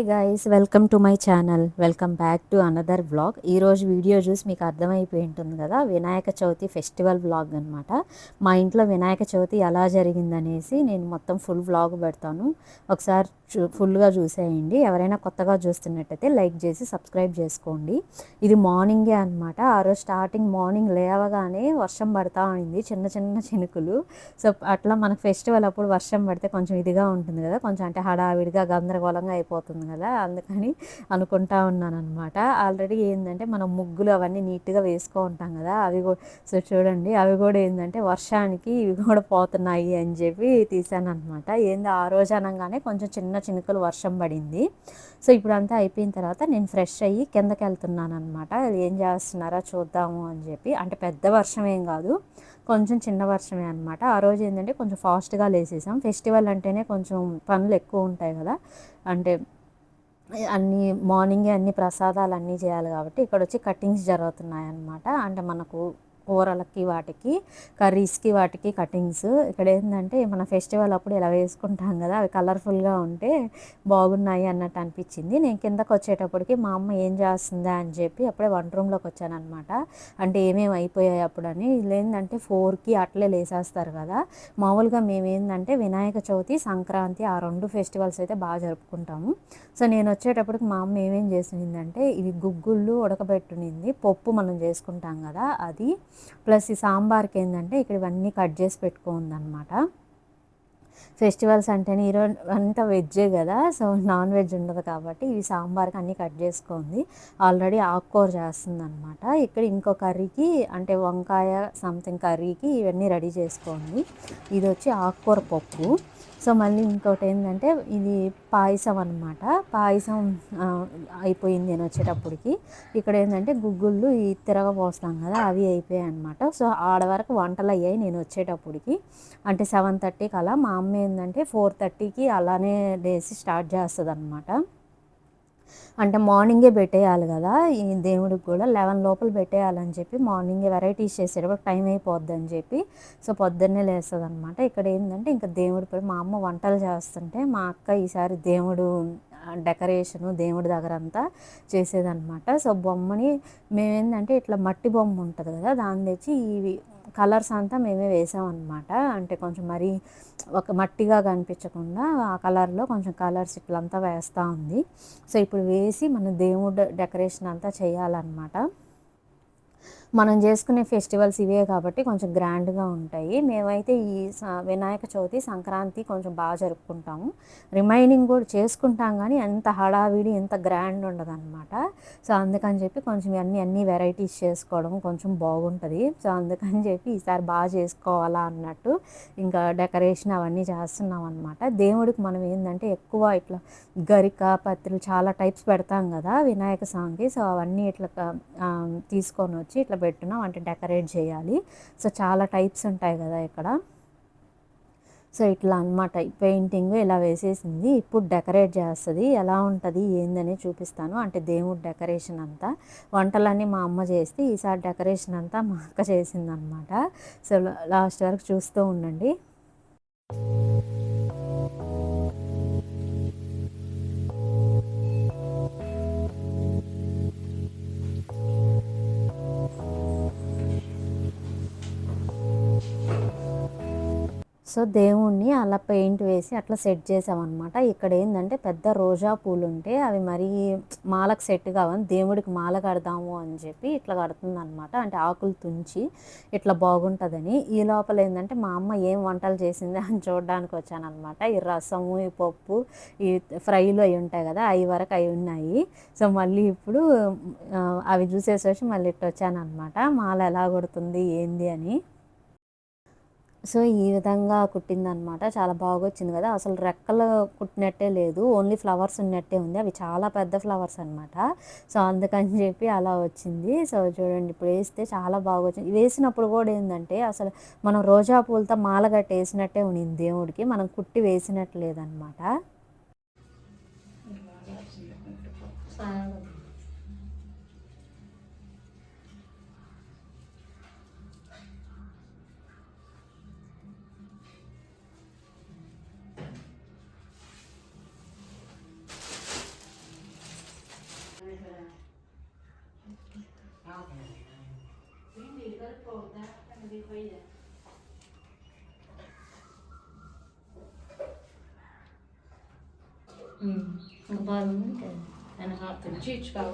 Hi guys welcome to my channel welcome back to another vlog ఈరోజు video చూసి మీకు అర్థమైపోయి ఉంటుంది కదా వినాయక చవితి ఫెస్టివల్ వ్లాగ్ అనమాట మా ఇంట్లో వినాయక చవితి ఎలా జరిగిందనేసి నేను మొత్తం ఫుల్ వ్లాగ్ పెడతాను. ఒకసారి చూ ఫుల్గా చూసేయండి. ఎవరైనా కొత్తగా చూస్తున్నట్టయితే లైక్ చేసి సబ్స్క్రైబ్ చేసుకోండి. ఇది మార్నింగే అనమాట ఆ రోజు స్టార్టింగ్ మార్నింగ్ లేవగానే వర్షం పడతా ఉంది చిన్న చిన్న చినుకులు. సో అట్లా మన ఫెస్టివల్ అప్పుడు వర్షం పడితే కొంచెం ఇదిగా ఉంటుంది కదా. కొంచెం అంటే హడావిడిగా గందరగోళంగా అయిపోతుంది కదా. అందుకని అనుకుంటా ఉన్నాను అనమాట ఆల్రెడీ ఏంటంటే మనం ముగ్గులు అవన్నీ నీట్గా వేసుకో ఉంటాం కదా. అవి కూడా సో చూడండి. అవి కూడా ఏంటంటే వర్షానికి ఇవి కూడా పోతున్నాయి అని చెప్పి తీసాను అనమాట ఏంది? ఆ రోజు అనగానే కొంచెం చిన్న చినుకులు వర్షం పడింది. సో ఇప్పుడు అంతా అయిపోయిన తర్వాత నేను ఫ్రెష్ అయ్యి కిందకి వెళ్తున్నాను అనమాట ఏం చేస్తున్నారా చూద్దాము అని చెప్పి. అంటే పెద్ద వర్షం ఏం కాదు కొంచెం చిన్న వర్షమే అనమాట ఆ రోజు ఏంటంటే కొంచెం ఫాస్ట్గా లేసేసాం. ఫెస్టివల్ అంటేనే కొంచెం పనులు ఎక్కువ ఉంటాయి కదా. అంటే అన్ని మార్నింగే అన్ని ప్రసాదాలు అన్నీ చేయాలి కాబట్టి ఇక్కడ వచ్చి కటింగ్స్ జరుగుతున్నాయి అన్నమాట అంటే మనకు కూరలకి వాటికి కర్రీస్కి వాటికి కటింగ్స్. ఇక్కడ ఏంటంటే మన ఫెస్టివల్ అప్పుడు ఇలా వేసుకుంటాం కదా అవి కలర్ఫుల్గా ఉంటే బాగున్నాయి అన్నట్టు అనిపించింది. నేను కిందకు వచ్చేటప్పటికి మా అమ్మ ఏం చేస్తుందా అని చెప్పి అప్పుడే వంట రూమ్లోకి వచ్చానమాట అంటే ఏమేమి అయిపోయాయి అప్పుడని. ఏంటంటే ఫోర్కి అట్లే లేసేస్తారు కదా. మామూలుగా మేము ఏంటంటే వినాయక చవితి సంక్రాంతి ఆ రెండు ఫెస్టివల్స్ అయితే బాగా జరుపుకుంటాము. సో నేను వచ్చేటప్పటికి మా అమ్మ ఏమేం చేసిందంటే ఇవి గుగ్గుళ్ళు ఉడకబెట్టునింది పప్పు మనం చేసుకుంటాం కదా అది. ప్లస్ ఈ సాంబార్కి ఏంటంటే ఇక్కడ ఇవన్నీ కట్ చేసి పెట్టుకోందనమాట ఫెస్టివల్స్ అంటేనే ఈరోజు అంతా వెజ్జే కదా సో నాన్ వెజ్ ఉండదు కాబట్టి ఇవి సాంబార్కి అన్నీ కట్ చేసుకుంది. ఆల్రెడీ ఆకుకూర చేస్తుంది అనమాట ఇక్కడ ఇంకో కర్రీకి అంటే వంకాయ సంథింగ్ కర్రీకి ఇవన్నీ రెడీ చేసుకోండి ఇది వచ్చి ఆకుకూర పప్పు. సో మళ్ళీ ఇంకోటి ఏంటంటే ఇది పాయసం అనమాట పాయసం అయిపోయింది నేను వచ్చేటప్పటికి. ఇక్కడ ఏంటంటే గుగ్గుళ్ళు ఈ తిరగపోస్తాం కదా అవి అయిపోయాయి అనమాట సో ఆడ వరకు వంటలు అయ్యాయి నేను వచ్చేటప్పటికి. అంటే సెవెన్ థర్టీకి అలా మా అమ్మ ఏంటంటే ఫోర్ థర్టీకి అలానే లేసి స్టార్ట్ చేస్తుంది అనమాట అంటే మార్నింగే పెట్టేయాలి కదా. ఈ దేవుడికి కూడా లెవెన్ లోపల పెట్టేయాలని చెప్పి మార్నింగే వెరైటీస్ చేసేటప్పుడు టైం అయిపోద్ది అని చెప్పి సో పొద్దున్నే లేస్తుంది అనమాట ఇక్కడ ఏంటంటే ఇంకా దేవుడి మా అమ్మ వంటలు చేస్తుంటే మా అక్క ఈసారి దేవుడు డెకరేషను దేవుడి దగ్గర అంతా చేసేదనమాట సో బొమ్మని మేమేంటంటే ఇట్లా మట్టి బొమ్మ ఉంటుంది కదా దాన్ని తెచ్చి ఇవి కలర్స్ అంతా మేమే వేసామన్నమాట. అంటే కొంచెం మరీ ఒక మట్టిగా కనిపించకుండా ఆ కలర్లో కొంచెం కలర్స్ ఇట్లంతా వేస్తూ ఉంది. సో ఇప్పుడు వేసి మన దేవుడు డెకరేషన్ అంతా చేయాలన్నమాట. మనం చేసుకునే ఫెస్టివల్స్ ఇవే కాబట్టి కొంచెం గ్రాండ్గా ఉంటాయి. మేమైతే ఈ వినాయక చవితి సంక్రాంతి కొంచెం బాగా జరుపుకుంటాము. రిమైనింగ్ కూడా చేసుకుంటాం కానీ ఎంత హడావిడి ఎంత గ్రాండ్ ఉండదు అనమాట సో అందుకని చెప్పి కొంచెం అన్ని అన్ని వెరైటీస్ చేసుకోవడం కొంచెం బాగుంటుంది. సో అందుకని చెప్పి ఈసారి బాగా చేసుకోవాలా అన్నట్టు ఇంకా డెకరేషన్ అవన్నీ చేస్తున్నాం అనమాట దేవుడికి మనం ఏంటంటే ఎక్కువ ఇట్లా గరిక పత్రులు చాలా టైప్స్ పెడతాం కదా వినాయక స్వామికి సో అవన్నీ ఇట్లా తీసుకొని వచ్చి ఇట్లా పెట్టినాం అంటే డెకరేట్ చేయాలి. సో చాలా టైప్స్ ఉంటాయి కదా ఇక్కడ. సో ఇట్లా అనమాట పెయింటింగ్ ఇలా వేసేసింది. ఇప్పుడు డెకరేట్ చేస్తుంది. ఎలా ఉంటుంది? ఏందని చూపిస్తాను. అంటే దేవుడు డెకరేషన్ అంతా. వంటలన్నీ మా అమ్మ చేస్తే ఈసారి డెకరేషన్ అంతా మా అక్క చేసిందనమాట సో లాస్ట్ వరకు చూస్తూ ఉండండి. సో దేవుణ్ణి అలా పెయింట్ వేసి అట్లా సెట్ చేసామన్నమాట. ఇక్కడ ఏంటంటే పెద్ద రోజా పూలు ఉంటే అవి మరీ మాలకు సెట్ కావని దేవుడికి మాల కడదాము అని చెప్పి ఇట్లా కడుతుందనమాట అంటే ఆకులు తుంచి ఇట్లా బాగుంటుందని. ఈ లోపల ఏంటంటే మా అమ్మ ఏం వంటలు చేసింది అని చూడడానికి వచ్చానమాట ఈ రసము ఈ పప్పు ఈ ఫ్రైలు అవి ఉంటాయి కదా అవి వరకు అవి ఉన్నాయి. సో మళ్ళీ ఇప్పుడు అవి చూసేసి మళ్ళీ ఇట్లా వచ్చానమాట మాల ఎలా కొడుతుంది ఏంది అని. సో ఈ విధంగా కుట్టిందనమాట చాలా బాగా వచ్చింది కదా. అసలు రెక్కలు కుట్టినట్టే లేదు. ఓన్లీ ఫ్లవర్స్ ఉన్నట్టే ఉంది. అవి చాలా పెద్ద ఫ్లవర్స్ అనమాట సో అందుకని చెప్పి అలా వచ్చింది. సో చూడండి ఇప్పుడు వేస్తే చాలా బాగా వచ్చింది వేసినప్పుడు కూడా ఏంటంటే అసలు మనం రోజా పూలతో మాల వేసినట్టే ఉన్నింది దేవుడికి. మనం కుట్టి వేసినట్టు లేదనమాట öyle. Hmm. Bağlandı da. Yani hakkı. Çiğ çıkar.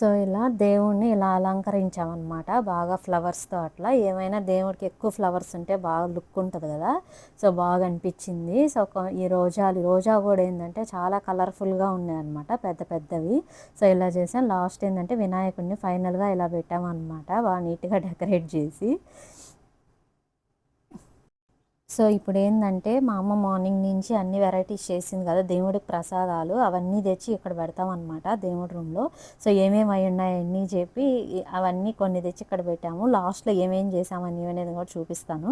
So ఇలా దేవుణ్ణి ఇలా అలంకరించామన్నమాట. బాగా ఫ్లవర్స్తో అట్లా. ఏమైనా దేవుడికి ఎక్కువ ఫ్లవర్స్ ఉంటే బాగా లుక్ ఉంటుంది కదా. సో బాగా అనిపించింది. సో ఈ రోజాలు రోజా కూడా ఏంటంటే చాలా కలర్ఫుల్గా ఉన్నాయి అనమాట పెద్ద పెద్దవి. సో ఇలా చేసాం. లాస్ట్ ఏంటంటే వినాయకుడిని ఫైనల్గా ఇలా పెట్టామన్నమాట. బాగా నీట్గా డెకరేట్ చేసి. సో ఇప్పుడు ఏంటంటే మా అమ్మ మార్నింగ్ నుంచి అన్ని వెరైటీస్ చేసింది కదా దేవుడికి ప్రసాదాలు అవన్నీ తెచ్చి ఇక్కడ పెడతామన్నమాట దేవుడి రూమ్లో. సో ఏమేమి అయి ఉన్నాయన్నీ చెప్పి అవన్నీ కొన్ని తెచ్చి ఇక్కడ పెట్టాము. లాస్ట్లో ఏమేం చేసామని అనేది కూడా చూపిస్తాను.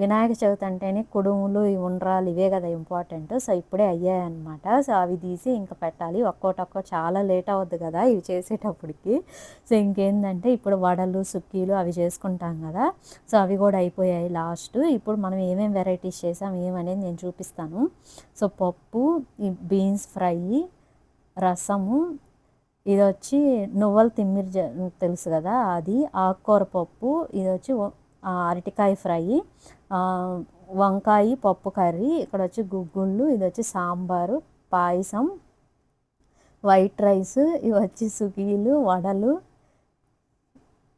వినాయక చవితి అంటేనే కుడుములు ఈ ఉండ్రాలు ఇవే కదా ఇంపార్టెంట్. సో ఇప్పుడే అయ్యాయన్నమాట. సో అవి తీసి ఇంకా పెట్టాలి. ఒక్కోటి చాలా లేట్ అవ్వద్దు కదా ఇవి చేసేటప్పటికి. సో ఇంకేందంటే ఇప్పుడు వడలు సుక్కీలు అవి చేసుకుంటాం కదా. సో అవి కూడా అయిపోయాయి లాస్ట్. ఇప్పుడు మనం ఏమేమి వెరైటీస్ చేసాం ఏమనేది నేను చూపిస్తాను. సో పప్పు ఈ బీన్స్ ఫ్రై రసము ఇది వచ్చి నువ్వుల తిమ్మిరి జ- తెలుసు కదా అది ఆకుకూర పప్పు ఇది వచ్చి అరటికాయ ఫ్రై వంకాయ పప్పు కర్రీ ఇక్కడ వచ్చి గుగ్గుళ్ళు ఇది వచ్చి సాంబారు పాయసం వైట్ రైస్ ఇవి వచ్చి సుగీలు వడలు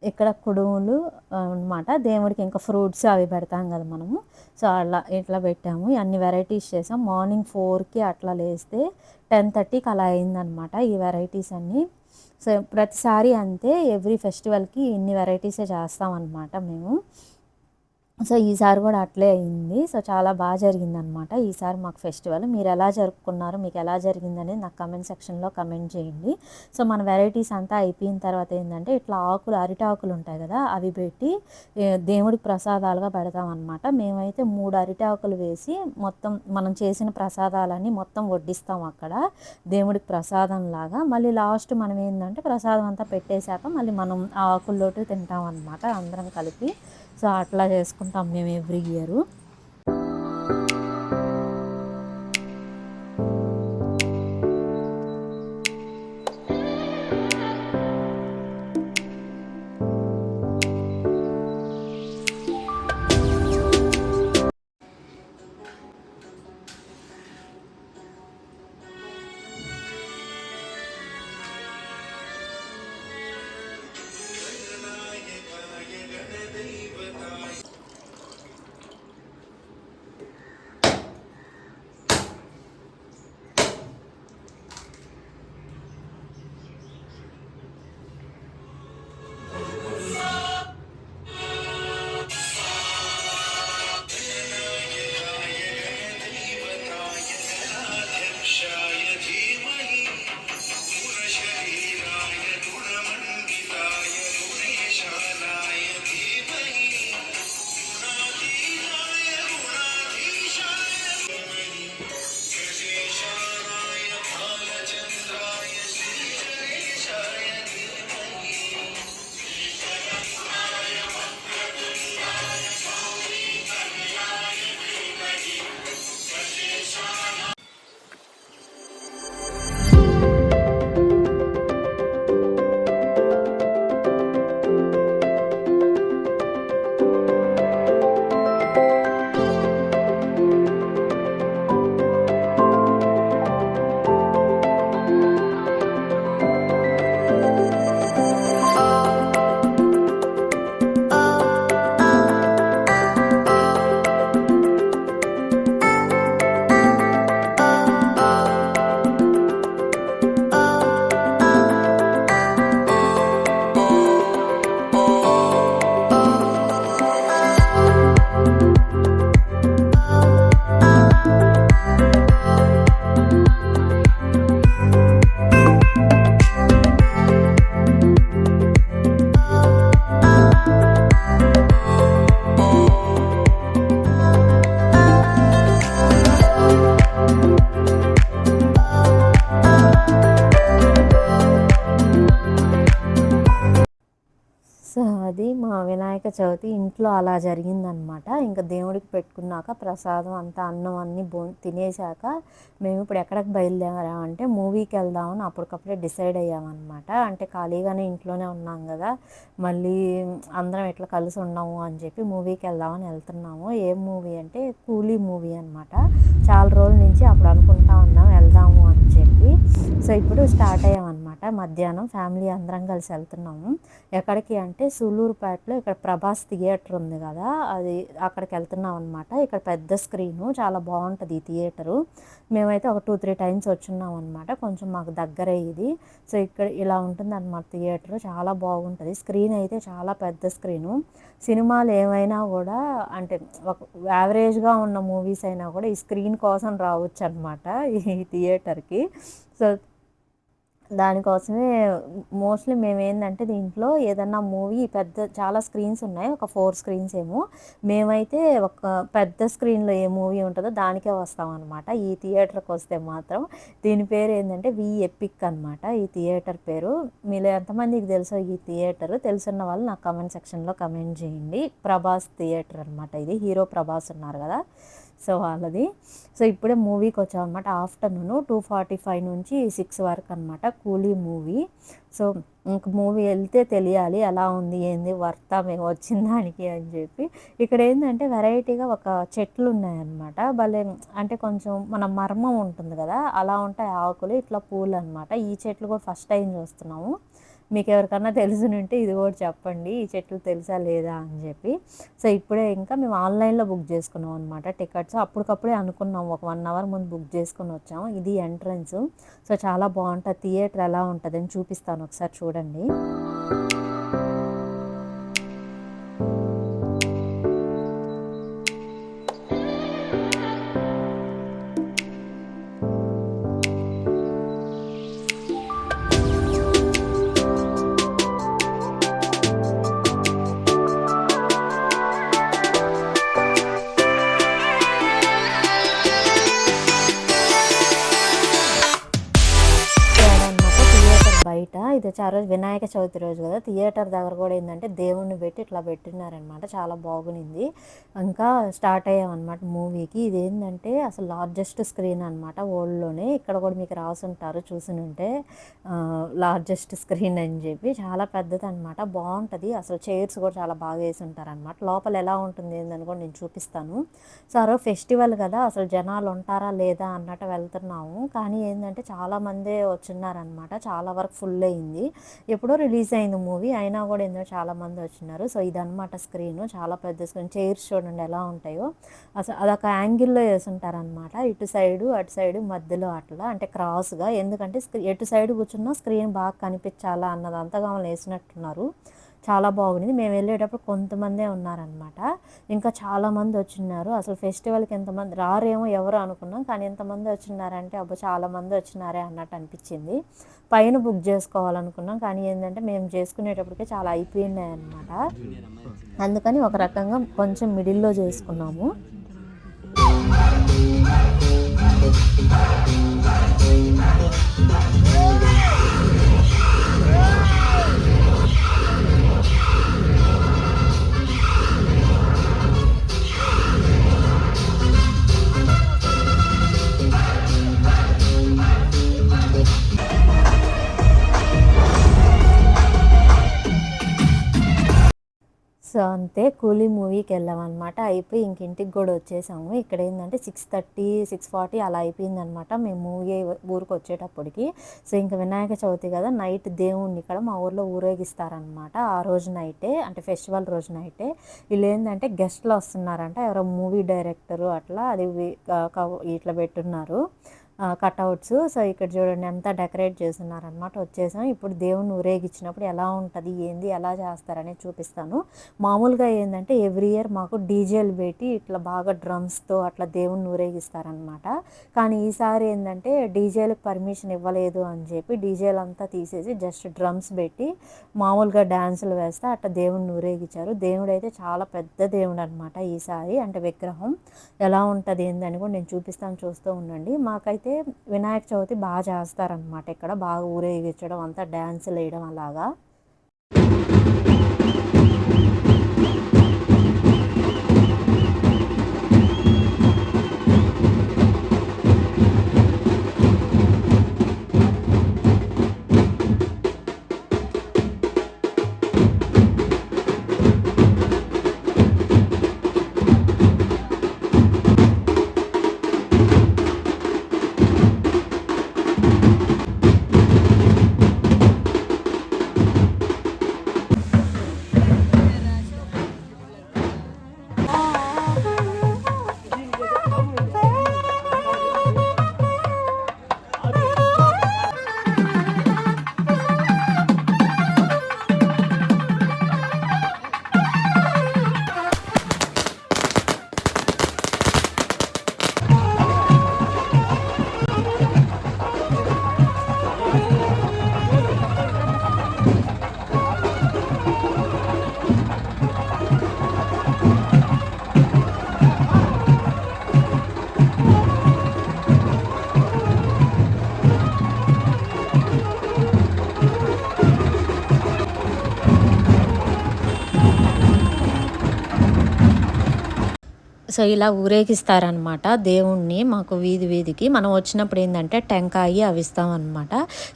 ఇక్కడ కుడుములు అనమాట దేవుడికి ఇంకా ఫ్రూట్స్ అవి పెడతాం కదా మనము. సో అలా ఇట్లా పెట్టాము. అన్ని వెరైటీస్ చేసాం. మార్నింగ్ ఫోర్కి అట్లా లేస్తే టెన్ థర్టీకి అలా అయిందనమాట ఈ వెరైటీస్ అన్నీ. సో ప్రతిసారి అంతే. ఎవ్రీ ఫెస్టివల్కి ఇన్ని వెరైటీసే చేస్తామన్నమాట మేము. సో ఈసారి కూడా అట్లే అయింది. సో చాలా బాగా జరిగిందనమాట ఈసారి మాకు ఫెస్టివల్. మీరు ఎలా జరుపుకున్నారు మీకు ఎలా జరిగింది అనేది నాకు కమెంట్ సెక్షన్లో కమెంట్ చేయండి. సో మన వెరైటీస్ అంతా అయిపోయిన తర్వాత ఏంటంటే ఇట్లా ఆకులు అరిటి ఆకులు ఉంటాయి కదా అవి పెట్టి దేవుడికి ప్రసాదాలుగా పెడతామన్నమాట. మేమైతే మూడు అరిటి ఆకులు వేసి మొత్తం మనం చేసిన ప్రసాదాలన్నీ మొత్తం వడ్డిస్తాం అక్కడ. దేవుడికి ప్రసాదం లాగా. మళ్ళీ లాస్ట్ మనం ఏంటంటే ప్రసాదం అంతా పెట్టేశాక మళ్ళీ మనం ఆ ఆకుల్లోటి తింటాం అనమాట అందరం కలిపి. సో అట్లా చేసుకుంటాం మేము ఎవ్రీ ఇయరు. వినాయక చవితి ఇంట్లో అలా జరిగిందనమాట ఇంకా దేవుడికి పెట్టుకున్నాక ప్రసాదం అంతా అన్నం అన్నీ బో తినేసాక మేము ఇప్పుడు ఎక్కడికి బయలుదేరామంటే మూవీకి వెళ్దామని అప్పటికప్పుడే డిసైడ్ అయ్యామన్నమాట. అంటే ఖాళీగానే ఇంట్లోనే ఉన్నాం కదా మళ్ళీ అందరం ఎట్లా కలిసి ఉన్నాము అని చెప్పి మూవీకి వెళ్దామని వెళ్తున్నాము. ఏం మూవీ అంటే కూలీ మూవీ అనమాట చాలా రోజుల నుంచి అప్పుడు అనుకుంటా ఉన్నాం వెళ్దాము అని చెప్పి. సో ఇప్పుడు స్టార్ట్ అయ్యాం మధ్యాహ్నం ఫ్యామిలీ అందరం కలిసి వెళ్తున్నాము. ఎక్కడికి అంటే సూలూరుపేటలో ఇక్కడ ప్రభాస్ థియేటర్ ఉంది కదా అది అక్కడికి వెళ్తున్నాం అనమాట. ఇక్కడ పెద్ద స్క్రీను చాలా బాగుంటుంది ఈ థియేటరు. మేమైతే ఒక టూ త్రీ టైమ్స్ వచ్చున్నాం అనమాట. కొంచెం మాకు దగ్గరే ఇది. సో ఇక్కడ ఇలా ఉంటుంది అనమాట థియేటర్. చాలా బాగుంటుంది. స్క్రీన్ అయితే చాలా పెద్ద స్క్రీను. సినిమాలు ఏమైనా కూడా అంటే ఒక యావరేజ్గా ఉన్న మూవీస్ అయినా కూడా ఈ స్క్రీన్ కోసం రావచ్చు అనమాట ఈ థియేటర్కి. సో దానికోసమే మోస్ట్లీ మేము ఏంటంటే దీంట్లో ఏదన్నా మూవీ పెద్ద చాలా స్క్రీన్స్ ఉన్నాయి. ఒక ఫోర్ స్క్రీన్స్ ఏమో. మేమైతే ఒక పెద్ద స్క్రీన్లో ఏ మూవీ ఉంటుందో దానికే వస్తాం అనమాట ఈ థియేటర్కి వస్తే మాత్రం. దీని పేరు ఏంటంటే వి ఎపిక్ అనమాట ఈ థియేటర్ పేరు. మీరు ఎంతమందికి తెలుసో ఈ థియేటర్? తెలుసున్న వాళ్ళు నాకు కమెంట్ సెక్షన్లో కమెంట్ చేయండి. ప్రభాస్ థియేటర్ అనమాట ఇది. హీరో ప్రభాస్ ఉన్నారు కదా. సో వాళ్ళది. సో ఇప్పుడే మూవీకి వచ్చాం అనమాట ఆఫ్టర్నూన్ టూ ఫార్టీ ఫైవ్ నుంచి సిక్స్ వరకు అనమాట కూలీ మూవీ. సో ఇంక మూవీ వెళ్తే తెలియాలి ఎలా ఉంది ఏంది వర్త మేము వచ్చిన దానికి అని చెప్పి. ఇక్కడ ఏంటంటే వెరైటీగా ఒక చెట్లు ఉన్నాయన్నమాట భలే అంటే కొంచెం మన మర్మం ఉంటుంది కదా అలా ఉంటాయి ఆకులు ఇట్లా పూలు అనమాట ఈ చెట్లు కూడా ఫస్ట్ టైం చూస్తున్నాము. మీకు ఎవరికన్నా తెలుసునుంటే ఇది కూడా చెప్పండి ఈ చెట్లు తెలుసా లేదా అని చెప్పి. సో ఇప్పుడే ఇంకా మేము ఆన్లైన్లో బుక్ చేసుకున్నాం అనమాట టికెట్స్. అప్పటికప్పుడే అనుకున్నాం ఒక వన్ అవర్ ముందు బుక్ చేసుకుని వచ్చాము. ఇది ఎంట్రన్స్. సో చాలా బాగుంటుంది. థియేటర్ ఎలా ఉంటుందని చూపిస్తాను ఒకసారి చూడండి. వచ్చి ఆ రోజు వినాయక చవితి రోజు కదా థియేటర్ దగ్గర కూడా ఏంటంటే దేవుణ్ణి పెట్టి ఇట్లా పెట్టినారనమాట. చాలా బాగునింది. ఇంకా స్టార్ట్ అయ్యామన్నమాట మూవీకి. ఇది ఏంటంటే అసలు లార్జెస్ట్ స్క్రీన్ అనమాట ఓల్డ్లోనే ఇక్కడ కూడా మీకు రాసుంటారు చూసినుంటే. లార్జెస్ట్ స్క్రీన్ అని చెప్పి. చాలా పెద్దది అనమాట బాగుంటుంది. అసలు చైర్స్ కూడా చాలా బాగా వేసి ఉంటారనమాట లోపల ఎలా ఉంటుంది ఏందని కూడా నేను చూపిస్తాను. సో ఆ ఫెస్టివల్ కదా అసలు జనాలు ఉంటారా లేదా అన్నట్టు వెళ్తున్నాము. కానీ ఏంటంటే చాలామందే వచ్చిన్నారనమాట చాలా వరకు ఫుల్ అయింది. ఎప్పుడో రిలీజ్ అయింది మూవీ అయినా కూడా ఎందుకో చాలామంది వచ్చినారు. సో ఇదనమాట స్క్రీన్. చాలా పెద్ద స్క్రీన్. చైర్స్ చూడండి ఎలా ఉంటాయో. అసలు అదొక యాంగిల్లో వేసుంటారనమాట ఇటు సైడు అటు సైడు మధ్యలో అట్లా. అంటే క్రాస్గా. ఎందుకంటే ఎటు సైడ్ కూర్చున్నా స్క్రీన్ బాగా కనిపించాలా అన్నది అంతగా వేసినట్టున్నారు చాలా బాగుంది. మేము వెళ్ళేటప్పుడు కొంతమందే ఉన్నారనమాట ఇంకా చాలామంది వచ్చిన్నారు. అసలు ఫెస్టివల్కి ఎంతమంది రారేమో ఎవరు అనుకున్నాం. కానీ ఎంతమంది వచ్చినారంటే అబ్బా చాలామంది వచ్చినారే అన్నట్టు అనిపించింది. పైన బుక్ చేసుకోవాలనుకున్నాం. కానీ ఏంటంటే మేము చేసుకునేటప్పటికే చాలా అయిపోయినాయి అనమాట అందుకని ఒక రకంగా కొంచెం మిడిల్లో చేసుకున్నాము. సో అంతే కూలీ మూవీకి వెళ్ళామన్నమాట. అయిపోయి ఇంక ఇంటికి కూడా వచ్చేసాము. ఇక్కడ ఏంటంటే సిక్స్ థర్టీ సిక్స్ ఫార్టీ అలా అయిపోయిందనమాట మేము మూవీ ఊరికి వచ్చేటప్పటికి. సో ఇంకా వినాయక చవితి కదా నైట్ దేవుణ్ణి ఇక్కడ మా ఊర్లో ఊరేగిస్తారనమాట ఆ రోజు నైటే అంటే ఫెస్టివల్ రోజు నైటే. వీళ్ళు ఏంటంటే గెస్ట్లు వస్తున్నారంట. ఎవరో మూవీ డైరెక్టరు అట్లా అది ఇట్లా పెట్టున్నారు. కట్అవుట్స్ సో ఇక్కడ చూడండి అంతా డెకరేట్ చేస్తున్నారనమాట వచ్చేసాం. ఇప్పుడు దేవుని ఊరేగించినప్పుడు ఎలా ఉంటుంది ఏంది ఎలా చేస్తారని చూపిస్తాను. మామూలుగా ఏంటంటే ఎవ్రీ ఇయర్ మాకు డీజేలు పెట్టి ఇట్లా బాగా డ్రమ్స్తో అట్లా దేవుణ్ణి ఊరేగిస్తారనమాట కానీ ఈసారి ఏంటంటే డీజేలకు పర్మిషన్ ఇవ్వలేదు అని చెప్పి డీజేలు అంతా తీసేసి జస్ట్ డ్రమ్స్ పెట్టి మామూలుగా డ్యాన్సులు వేస్తే అట్లా దేవుణ్ణి ఊరేగించారు. దేవుడు అయితే చాలా పెద్ద దేవుడు అనమాట ఈసారి. అంటే విగ్రహం ఎలా ఉంటుంది ఏందని కూడా నేను చూపిస్తాను చూస్తూ ఉండండి. మాకైతే అయితే వినాయక చవితి బాగా చేస్తారనమాట ఇక్కడ బాగా ఊరేగించడం అంతా డ్యాన్సులు వేయడం అలాగా. సో ఇలా ఊరేగిస్తారనమాట దేవుణ్ణి మాకు వీధి వీధికి. మనం వచ్చినప్పుడు ఏంటంటే టెంకాయి అవి ఇస్తామన్నమాట.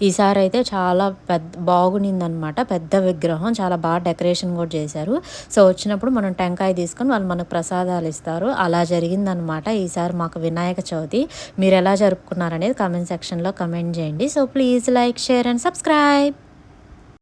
ఈసారి అయితే చాలా పెద్ద బాగునిందనమాట పెద్ద విగ్రహం. చాలా బాగా డెకరేషన్ కూడా చేశారు. సో వచ్చినప్పుడు మనం టెంకాయ తీసుకొని వాళ్ళు మనకు ప్రసాదాలు ఇస్తారు. అలా జరిగిందనమాట ఈసారి మాకు వినాయక చవితి. మీరు ఎలా జరుపుకున్నారనేది కమెంట్ సెక్షన్లో కమెంట్ చేయండి. So please like share and subscribe.